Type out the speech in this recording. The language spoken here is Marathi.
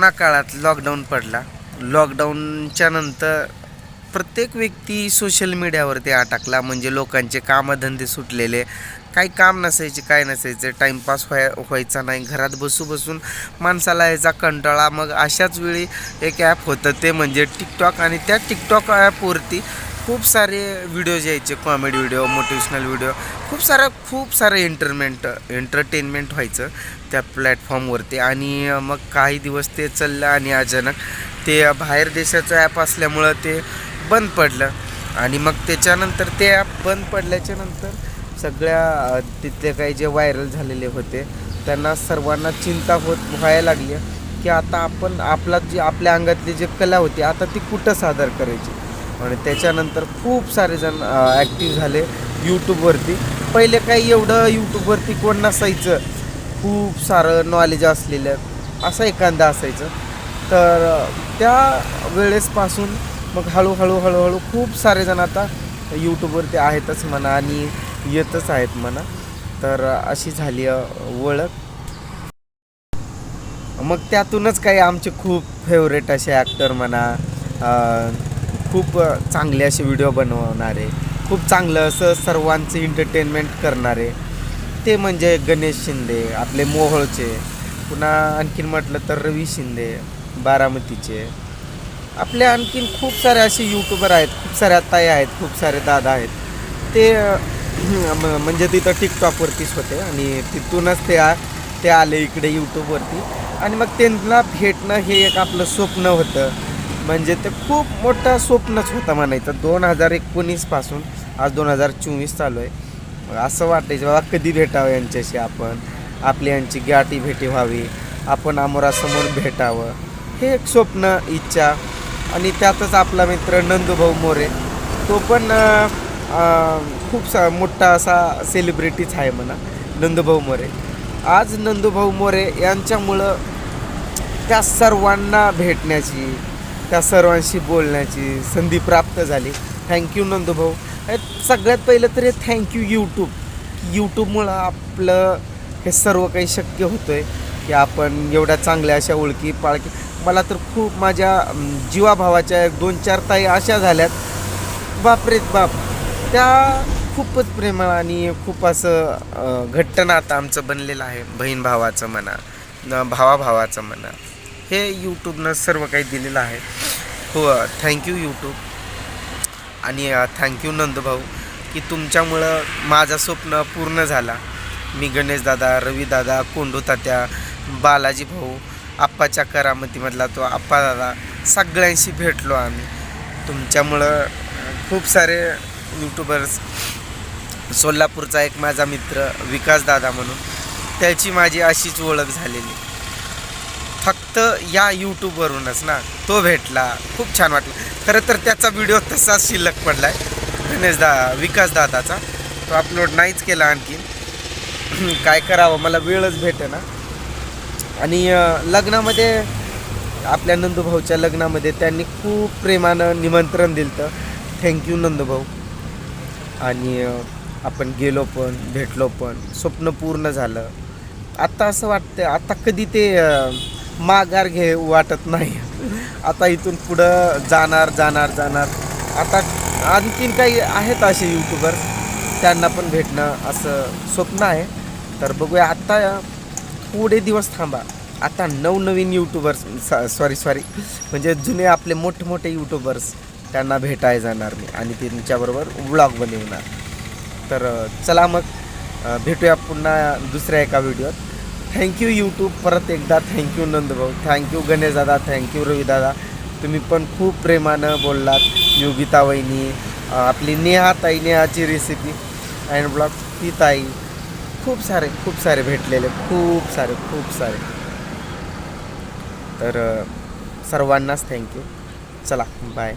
कोरोना काळात लॉकडाऊन पडला. लॉकडाऊनच्या नंतर प्रत्येक व्यक्ती सोशल मीडियावरती अटकला. म्हणजे लोकांचे कामधंदे सुटलेले. काही काम नसायचे काय नसायचे. टाईमपास व्हाय व्हायचा नाही. घरात बसू बसून माणसाला यायचा कंटाळा. मग अशाच वेळी एक ॲप होतं. ते म्हणजे टिकटॉक आणि त्या टिकटॉक ॲपवरती खूप सारे व्हिडिओज यायचे कॉमेडी व्हिडिओ मोटिवेशनल व्हिडिओ खूप सारं खूप सारं एंटरमेंट एंटरटेनमेंट व्हायचं त्या प्लॅटफॉर्मवरती आणि मग काही दिवस ते चाललं आणि अचानक ते बाहेर देशाचं ॲप असल्यामुळं ते बंद पडलं. आणि मग त्याच्यानंतर ते ॲप बंद पडल्याच्या नंतर सगळ्या तिथले काही जे व्हायरल झालेले होते त्यांना सर्वांना चिंता होत व्हायला लागली की आता आपण आपला जी आपल्या अंगातली जी कला होती आता ती कुठं सादर करायची? आणि त्याच्यानंतर खूप सारे जण ॲक्टिव्ह झाले यूट्यूबवरती पहिले काही एवढं यूट्यूबवरती कोण नसायचं. खूप सारं नॉलेज असलेलं असं एखादा असायचं. तर त्या वेळेसपासून मग हळूहळू हळूहळू खूप सारे जण आता यूट्यूबवरती आहेतच म्हणा आणि येतच आहेत म्हणा. तर अशी झाली ओळख. मग त्यातूनच काही आमचे खूप फेवरेट असे ॲक्टर म्हणा खूप चांगले असे व्हिडिओ बनवणारे खूप चांगलं असं सर्वांचं एंटरटेनमेंट करणारे ते म्हणजे गणेश शिंदे आपले मोहोळचे पुन्हा आणखीन म्हटलं तर रवी शिंदे बारामतीचे. आपले आणखीन खूप सारे असे यूट्यूबर आहेत खूप साऱ्या ताई आहेत खूप सारे दादा आहेत. ते म्हणजे तिथं टिकटॉकवरतीच होते आणि तिथूनच ते आ ते आले इकडे यूट्यूबवरती आणि मग त्यांना भेटणं हे एक आपलं स्वप्न होतं. म्हणजे ते खूप मोठा स्वप्नच होता म्हणायचं. दोन हजार एकोणीसपासून आज दोन हजार चोवीस चालू आहे. मग असं वाटायचं बाबा कधी भेटावं यांच्याशी आपण? आपली यांची गाठी भेटी व्हावी. आपण अमोरासमोर भेटावं. हे एक स्वप्न इच्छा. आणि त्यातच आपला मित्र नंदूभाऊ मोरे तो पण खूप सा मोठा असा सेलिब्रिटीच आहे म्हणा नंदूभाऊ मोरे. आज नंदूभाऊ मोरे यांच्यामुळं त्या सर्वांना भेटण्याची त्या सर्वांशी बोलण्याची संधी प्राप्त झाली. थँक्यू नंदूभाऊ सगळ्यात पहिलं तर हे थँक्यू यूट्यूब यूट्यूबमुळं आपलं हे सर्व काही शक्य होतं आहे की आपण एवढ्या चांगल्या अशा ओळखी पाळखी. मला तर खूप माझ्या जीवाभावाच्या एक दोन चार ताई अशा झाल्यात. बापरेत बाप. त्या खूपच प्रेमळ आणि खूप असं घट्ट नातं आमचं बनलेलं आहे. बहीण भावाचं म्हणा भावाभावाचं म्हणा. हे यूट्यूबनं सर्व काही दिलेलं आहे. हो थँक्यू यूट्यूब आणि थँक्यू नंदभाऊ की तुमच्यामुळं माझं स्वप्न पूर्ण झाला. मी गणेशदादा रवीदादा कोंडू तात्या बालाजी भाऊ आप्पाच्या करामतीमधला तो आप्पा दादा सगळ्यांशी भेटलो आम्ही. तुमच्यामुळं खूप सारे यूट्यूबर्स सोलापूरचा एक माझा मित्र विकास दादा म्हणून त्याची माझी अशीच ओळख झालेली. फक्त या यूट्यूबवरूनच ना तो भेटला. खूप छान वाटलं. खरं तर त्याचा व्हिडिओ तसाच शिल्लक पडला आहे गणेश दा विकास दादाचा. तो अपलोड नाहीच केला आणखीन काय करावं? मला वेळच भेटे ना आणि लग्नामध्ये आपल्या नंदूभाऊच्या लग्नामध्ये त्यांनी खूप प्रेमानं निमंत्रण दिलं तर थँक्यू नंदूभाऊ आणि आपण गेलो पण भेटलो पण स्वप्न पूर्ण झालं. आत्ता असं वाटतं आत्ता कधी ते माघार घे वाटत नाही. आता इथून पुढं जाणार जाणार जाणार. आता आणखीन काही आहेत असे यूट्यूबर त्यांना पण भेटणं असं स्वप्न आहे. तर बघूया आत्ता पुढे दिवस थांबा. आता नवनवीन यूट्यूबर्स सॉरी सॉरी म्हणजे जुने आपले मोठे मोठे यूट्यूबर्स त्यांना भेटाय जाणार मी आणि त्यांच्याबरोबर व्लॉग बनवणार. तर चला मग भेटूया पुन्हा दुसऱ्या एका व्हिडिओत थँक्यू यूट्यूब परत एकदा थँक्यू नंदभाऊ थँक्यू गणेश दादा. थँक्यू रवीदादा तुम्ही पण खूप प्रेमानं बोललात योगिता वहिनी आपली नेहा ताई नेहाची रेसिपी अँड ब्लॉग ती ताई खूप सारे खूप सारे भेटलेले. खूप सारे खूप सारे. तर सर्वांनाच थँक्यू चला बाय